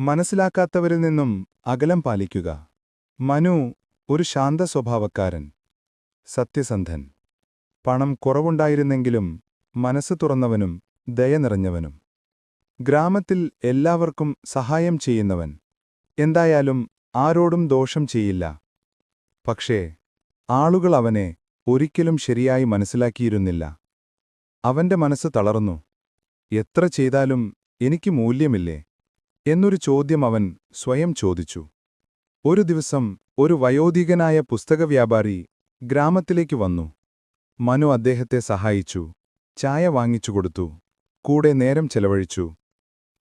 മനസ്സിലാക്കാത്തവരിൽ നിന്നും അകലം പാലിക്കുക. മനു ഒരു ശാന്ത സ്വഭാവക്കാരൻ. സത്യസന്ധൻ. പണം കുറവുണ്ടായിരുന്നെങ്കിലും മനസ്സ് തുറന്നവനും ദയ നിറഞ്ഞവനും. ഗ്രാമത്തിൽ എല്ലാവർക്കും സഹായം ചെയ്യുന്നവൻ. എന്തായാലും ആരോടും ദോഷം ചെയ്യില്ല. പക്ഷേ ആളുകൾ അവനെ ഒരിക്കലും ശരിയായി മനസ്സിലാക്കിയിരുന്നില്ല. അവന്റെ മനസ്സ് തളർന്നു. എത്ര ചെയ്താലും എനിക്ക് മൂല്യമില്ലേ? എന്നൊരു ചോദ്യം അവൻ സ്വയം ചോദിച്ചു. ഒരു ദിവസം ഒരു വയോധികനായ പുസ്തക വ്യാപാരി ഗ്രാമത്തിലേക്ക് വന്നു. മനു അദ്ദേഹത്തെ സഹായിച്ചു. ചായ വാങ്ങിച്ചു കൊടുത്തു. കൂടെ നേരം ചെലവഴിച്ചു.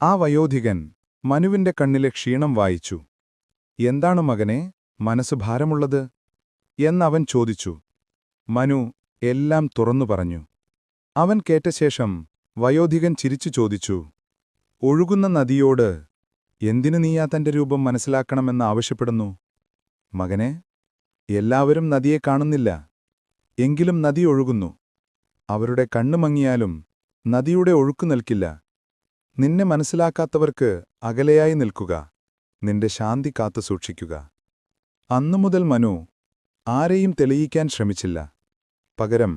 ആ വയോധികൻ മനുവിന്റെ കണ്ണിലെ ക്ഷീണം വായിച്ചു. എന്താണ് മകനെ മനസ്സ് ഭാരമുള്ളത്? എന്നവൻ ചോദിച്ചു. മനു എല്ലാം തുറന്നു പറഞ്ഞു. അവൻ കേട്ട ശേഷം വയോധികൻ ചിരിച്ചു ചോദിച്ചു. ഒഴുകുന്ന നദിയോട് എന്തിനു നീയാ തന്റെ രൂപം മനസ്സിലാക്കണമെന്ന് ആവശ്യപ്പെടുന്നു? മകനെ എല്ലാവരും നദിയെ കാണുന്നില്ല. എങ്കിലും നദി ഒഴുകുന്നു. അവരുടെ കണ്ണു മങ്ങിയാലും നദിയുടെ ഒഴുക്കു നിൽക്കില്ല. നിന്നെ മനസ്സിലാക്കാത്തവർക്ക് അകലെയായി നിൽക്കുക. നിന്റെ ശാന്തി കാത്തു സൂക്ഷിക്കുക. അന്നുമുതൽ മനു ആരെയും തെളിയിക്കാൻ ശ്രമിച്ചില്ല. പകരം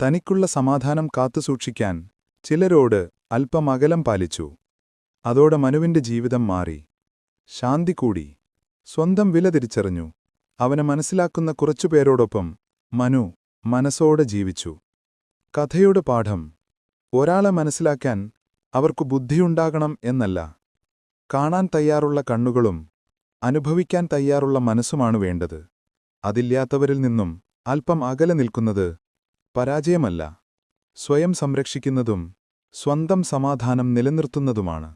തനിക്കുള്ള സമാധാനം കാത്തുസൂക്ഷിക്കാൻ ചിലരോട് അല്പം അകലം പാലിച്ചു. അതോടെ മനുവിന്റെ ജീവിതം മാറി. ശാന്തി കൂടി. സ്വന്തം വില തിരിച്ചറിഞ്ഞു. അവനെ മനസ്സിലാക്കുന്ന കുറച്ചുപേരോടൊപ്പം മനു മനസ്സോടെ ജീവിച്ചു. കഥയുടെ പാഠം. ഒരാളെ മനസ്സിലാക്കാൻ അവർക്കു ബുദ്ധിയുണ്ടാകണം എന്നല്ല. കാണാൻ തയ്യാറുള്ള കണ്ണുകളും അനുഭവിക്കാൻ തയ്യാറുള്ള മനസ്സുമാണ് വേണ്ടത്. അതില്ലാത്തവരിൽ നിന്നും അല്പം അകലെ നിൽക്കുന്നത് പരാജയമല്ല. സ്വയം സംരക്ഷിക്കുന്നതും സ്വന്തം സമാധാനം നിലനിർത്തുന്നതുമാണ്.